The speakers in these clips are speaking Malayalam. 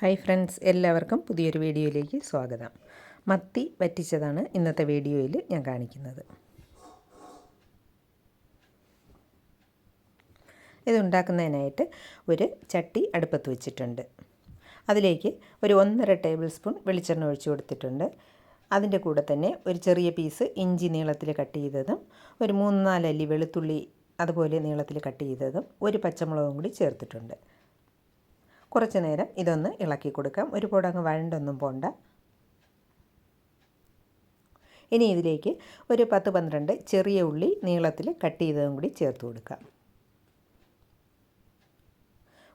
ഹായ് ഫ്രണ്ട്സ് എല്ലാവർക്കും പുതിയൊരു വീഡിയോയിലേക്ക് സ്വാഗതം. മത്തി വറ്റിച്ചതാണ് ഇന്നത്തെ വീഡിയോയിൽ ഞാൻ കാണിക്കുന്നത്. ഇതുണ്ടാക്കുന്നതിനായിട്ട് ഒരു ചട്ടി അടുപ്പത്ത് വെച്ചിട്ടുണ്ട്. അതിലേക്ക് ഒരു ഒന്നര ടേബിൾ സ്പൂൺ വെളിച്ചെണ്ണ ഒഴിച്ചു കൊടുത്തിട്ടുണ്ട്. അതിന്റെ കൂടെ തന്നെ ഒരു ചെറിയ പീസ് ഇഞ്ചി നീളത്തിൽ കട്ട് ചെയ്തതും ഒരു മൂന്ന് നാലല്ലി വെളുത്തുള്ളി അതുപോലെ നീളത്തിൽ കട്ട് ചെയ്തതും ഒരു പച്ചമുളകും കൂടി ചേർത്തിട്ടുണ്ട്. കുറച്ച് നേരം ഇതൊന്ന് ഇളക്കി കൊടുക്കാം. ഒരുപാട് അങ്ങ് വഴണ്ടൊന്നും പോണ്ട. ഇനി ഇതിലേക്ക് ഒരു പത്ത് പന്ത്രണ്ട് ചെറിയ ഉള്ളി നീളത്തിൽ കട്ട് ചെയ്തതും കൂടി ചേർത്ത് കൊടുക്കാം.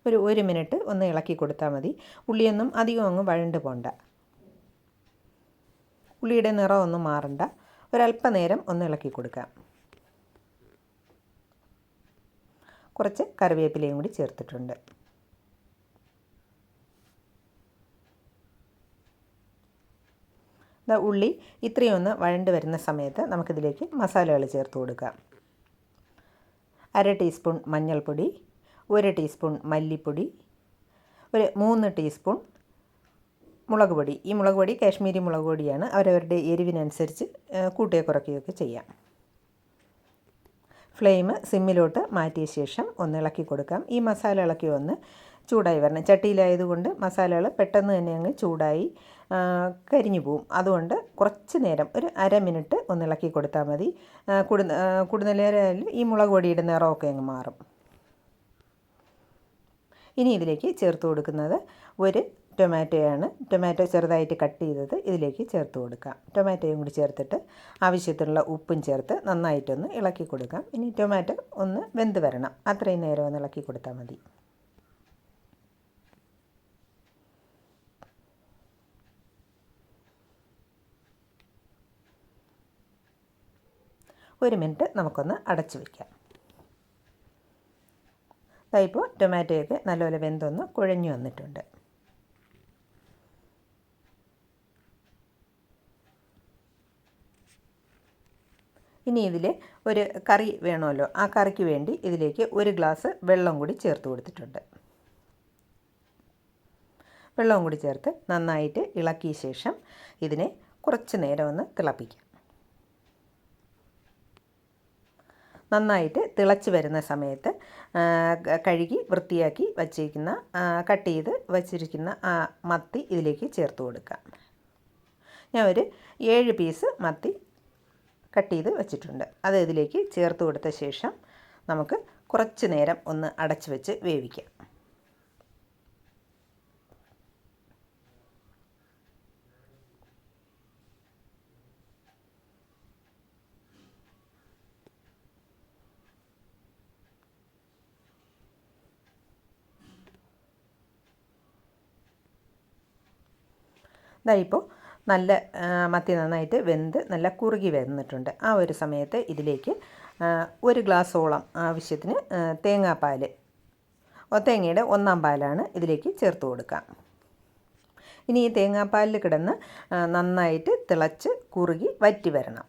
ഒരു ഒരു മിനിറ്റ് ഒന്ന് ഇളക്കി കൊടുത്താൽ മതി. ഉള്ളിയൊന്നും അധികം അങ്ങ് വഴണ്ട് പോണ്ട. ഉള്ളിയുടെ നിറം ഒന്നും മാറണ്ട. ഒരല്പനേരം ഒന്ന് ഇളക്കി കൊടുക്കാം. കുറച്ച് കറിവേപ്പിലയും കൂടി ചേർത്തിട്ടുണ്ട്. ഉള്ളി ഇത്രയും ഒന്ന് വഴണ്ട് വരുന്ന സമയത്ത് നമുക്കിതിലേക്ക് മസാലകൾ ചേർത്ത് കൊടുക്കാം. അര ടീസ്പൂൺ മഞ്ഞൾപ്പൊടി ഒരു ടീസ്പൂൺ മല്ലിപ്പൊടി ഒരു മൂന്ന് ടീസ്പൂൺ മുളക് പൊടി. ഈ മുളക് പൊടി കാശ്മീരി മുളക് പൊടിയാണ് അവരവരുടെ എരിവിനനുസരിച്ച് കൂട്ടുകയോ കുറയ്ക്കുകയൊക്കെ ചെയ്യാം. ഫ്ലെയിം സിമ്മിലോട്ട് മാറ്റിയ ശേഷം ഒന്ന് ഇളക്കി കൊടുക്കാം. ഈ മസാല ഇളക്കി ഒന്ന് ചൂടായി വരണം. ചട്ടിയിലായതുകൊണ്ട് മസാലകൾ പെട്ടെന്ന് തന്നെ അങ്ങ് ചൂടായി കരിഞ്ഞു പോവും. അതുകൊണ്ട് കുറച്ച് നേരം ഒരു അര മിനിറ്റ് ഒന്ന് ഇളക്കി കൊടുത്താൽ മതി. കൂടുതൽ നേരം ഈ മുളക് പൊടിയുടെ നിറമൊക്കെ അങ്ങ് മാറും. ഇനി ഇതിലേക്ക് ചേർത്ത് കൊടുക്കുന്നത് ഒരു ടൊമാറ്റോയാണ്. ടൊമാറ്റോ ചെറുതായിട്ട് കട്ട് ചെയ്തത് ഇതിലേക്ക് ചേർത്ത് കൊടുക്കാം. ടൊമാറ്റോയും കൂടി ചേർത്തിട്ട് ആവശ്യത്തിനുള്ള ഉപ്പും ചേർത്ത് നന്നായിട്ടൊന്ന് ഇളക്കി കൊടുക്കാം. ഇനി ടൊമാറ്റോ ഒന്ന് വെന്ത് വരണം. അത്രയും നേരം ഒന്ന് ഇളക്കി കൊടുത്താൽ മതി. ഒരു മിനിറ്റ് നമുക്കൊന്ന് അടച്ചു വയ്ക്കാം ഇപ്പോൾ ടൊമാറ്റോയൊക്കെ നല്ലപോലെ വെന്തൊന്ന് കുഴഞ്ഞു വന്നിട്ടുണ്ട്. ഇനി ഇതിൽ ഒരു കറി വേണമല്ലോ. ആ കറിക്ക് വേണ്ടി ഇതിലേക്ക് ഒരു ഗ്ലാസ് വെള്ളം കൂടി ചേർത്ത് കൊടുത്തിട്ടുണ്ട്. വെള്ളവും കൂടി ചേർത്ത് നന്നായിട്ട് ഇളക്കിയ ശേഷം ഇതിനെ കുറച്ച് നേരം ഒന്ന് തിളപ്പിക്കാം. നന്നായിട്ട് തിളച്ച് വരുന്ന സമയത്ത് കഴുകി വൃത്തിയാക്കി വച്ചിരിക്കുന്ന കട്ട് ചെയ്ത് വച്ചിരിക്കുന്ന ആ മത്തി ഇതിലേക്ക് ചേർത്ത് കൊടുക്കാം. ഞാൻ ഒരു ഏഴ് പീസ് മത്തി കട്ട് ചെയ്ത് വെച്ചിട്ടുണ്ട്. അത് ഇതിലേക്ക് ചേർത്ത് കൊടുത്ത ശേഷം നമുക്ക് കുറച്ച് നേരം ഒന്ന് അടച്ചു വെച്ച് വേവിക്കാം. ഇതാ ഇപ്പോൾ നല്ല മത്തി നന്നായിട്ട് വെന്ത് നല്ല കുറുകി വന്നിട്ടുണ്ട്. ആ ഒരു സമയത്ത് ഇതിലേക്ക് ഒരു ഗ്ലാസ്സോളം ആവശ്യത്തിന് തേങ്ങാപ്പാൽ തേങ്ങയുടെ ഒന്നാം പാലാണ് ഇതിലേക്ക് ചേർത്ത് കൊടുക്കാം ഇനി ഈ തേങ്ങാപ്പാലിൽ കിടന്ന് നന്നായിട്ട് തിളച്ച് കുറുകി വറ്റി വരണം.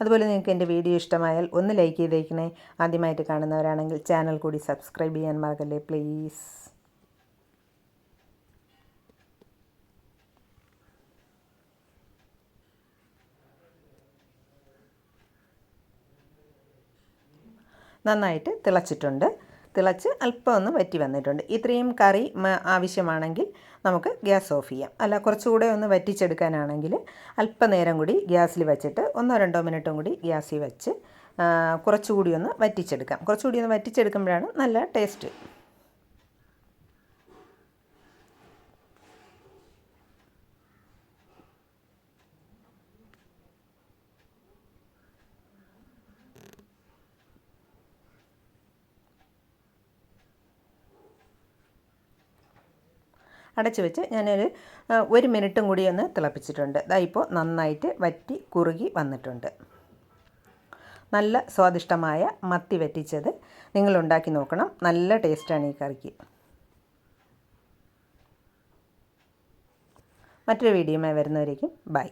അതുപോലെ നിങ്ങൾക്ക് എന്റെ വീഡിയോ ഇഷ്ടമായാൽ ഒന്ന് ലൈക്ക് ചെയ്തേക്കണേ. ആദ്യമായിട്ട് കാണുന്നവരാണെങ്കിൽ ചാനൽ കൂടി സബ്സ്ക്രൈബ് ചെയ്യാൻ മറക്കല്ലേ പ്ലീസ്. നന്നായിട്ട് തിളച്ചിട്ടുണ്ട്. തിളച്ച് അല്പം ഒന്ന് വറ്റി വന്നിട്ടുണ്ട്. ഇത്രയും കറി ആവശ്യമാണെങ്കിൽ നമുക്ക് ഗ്യാസ് ഓഫ് ചെയ്യാം. അല്ല കുറച്ചുകൂടെ ഒന്ന് വറ്റിച്ചെടുക്കാനാണെങ്കിൽ അല്പനേരം കൂടി ഗ്യാസിൽ വെച്ചിട്ട് ഒന്നോ രണ്ടോ മിനിറ്റും കൂടി ഗ്യാസിൽ വെച്ച് കുറച്ചുകൂടി ഒന്ന് വറ്റിച്ചെടുക്കാം. കുറച്ചുകൂടി ഒന്ന് വറ്റിച്ചെടുക്കുമ്പോഴാണ് നല്ല ടേസ്റ്റ്. അടച്ചു വെച്ച് ഞാനൊരു ഒരു മിനിറ്റും കൂടി ഒന്ന് തിളപ്പിച്ചിട്ടുണ്ട്. ഇതാ ഇപ്പോൾ നന്നായിട്ട് വറ്റി കുറുകി വന്നിട്ടുണ്ട്. നല്ല സ്വാദിഷ്ടമായ മത്തി വറ്റിച്ചത് നിങ്ങൾ ഉണ്ടാക്കി നോക്കണം. നല്ല ടേസ്റ്റാണ് ഈ കറിക്ക്. മറ്റൊരു വീഡിയോയുമായി വരുന്നവരേക്കും ബൈ.